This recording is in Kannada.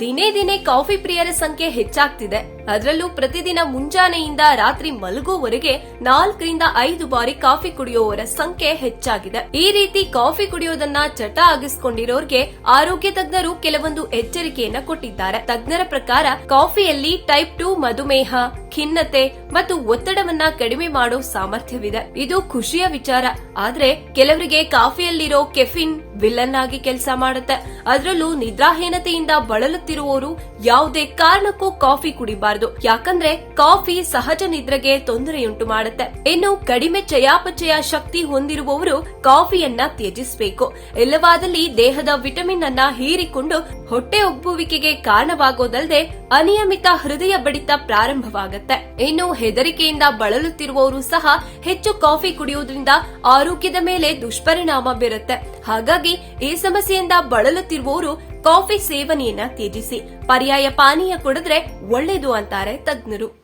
ದಿನೇ ದಿನೇ ಕಾಫಿ ಪ್ರಿಯರ ಸಂಖ್ಯೆ ಹೆಚ್ಚಾಗ್ತಿದೆ. ಅದರಲ್ಲೂ ಪ್ರತಿದಿನ ಮುಂಜಾನೆಯಿಂದ ರಾತ್ರಿ ಮಲಗುವವರೆಗೆ ನಾಲ್ಕರಿಂದ ಐದು ಬಾರಿ ಕಾಫಿ ಕುಡಿಯುವವರ ಸಂಖ್ಯೆ ಹೆಚ್ಚಾಗಿದೆ. ಈ ರೀತಿ ಕಾಫಿ ಕುಡಿಯೋದನ್ನ ಚಟ ಆಗಿಸ್ಕೊಂಡಿರೋರ್ಗೆ ಆರೋಗ್ಯ ತಜ್ಞರು ಕೆಲವೊಂದು ಎಚ್ಚರಿಕೆಯನ್ನ ಕೊಟ್ಟಿದ್ದಾರೆ. ತಜ್ಞರ ಪ್ರಕಾರ ಕಾಫಿಯಲ್ಲಿ ಟೈಪ್ ಟು ಮಧುಮೇಹ, ಖಿನ್ನತೆ ಮತ್ತು ಒತ್ತಡವನ್ನ ಕಡಿಮೆ ಮಾಡೋ ಸಾಮರ್ಥ್ಯವಿದೆ. ಇದು ಖುಷಿಯ ವಿಚಾರ. ಆದ್ರೆ ಕೆಲವರಿಗೆ ಕಾಫಿಯಲ್ಲಿರೋ ಕೆಫಿನ್ ವಿಲನ್ ಆಗಿ ಕೆಲಸ ಮಾಡುತ್ತೆ. ಅದರಲ್ಲೂ ನಿದ್ರಾಹೀನತೆಯಿಂದ ಬಳಲುತ್ತಿರುವವರು ಯಾವುದೇ ಕಾರಣಕ್ಕೂ ಕಾಫಿ ಕುಡಿಬಾರದು. ಯಾಕಂದ್ರೆ ಕಾಫಿ ಸಹಜ ನಿದ್ರೆಗೆ ತೊಂದರೆಯುಂಟು ಮಾಡುತ್ತೆ. ಇನ್ನು ಕಡಿಮೆ ಚಯಾಪಚಯ ಶಕ್ತಿ ಹೊಂದಿರುವವರು ಕಾಫಿಯನ್ನ ತ್ಯಜಿಸಬೇಕು. ಇಲ್ಲವಾದಲ್ಲಿ ದೇಹದ ವಿಟಮಿನ್ ಅನ್ನ ಹೀರಿಕೊಂಡು ಹೊಟ್ಟೆ ಒಬ್ಬುವಿಕೆಗೆ ಕಾರಣವಾಗೋದಲ್ಲದೆ ಅನಿಯಮಿತ ಹೃದಯ ಬಡಿತ ಪ್ರಾರಂಭವಾಗುತ್ತೆ. ಇನ್ನು ಹೆದರಿಕೆಯಿಂದ ಬಳಲುತ್ತಿರುವವರು ಸಹ ಹೆಚ್ಚು ಕಾಫಿ ಕುಡಿಯುವುದರಿಂದ ಆರೋಗ್ಯದ ಮೇಲೆ ದುಷ್ಪರಿಣಾಮ ಬೀರುತ್ತೆ. ಹಾಗಾಗಿ ಈ ಸಮಸ್ಯೆಯಿಂದ ಬಳಲುತ್ತಿರುವವರು ಕಾಫಿ ಸೇವನೆಯನ್ನ ತ್ಯಜಿಸಿ ಪರ್ಯಾಯ ಪಾನೀಯ ಕುಡಿದ್ರೆ ಒಳ್ಳೇದು ಅಂತಾರೆ ತಜ್ಞರು.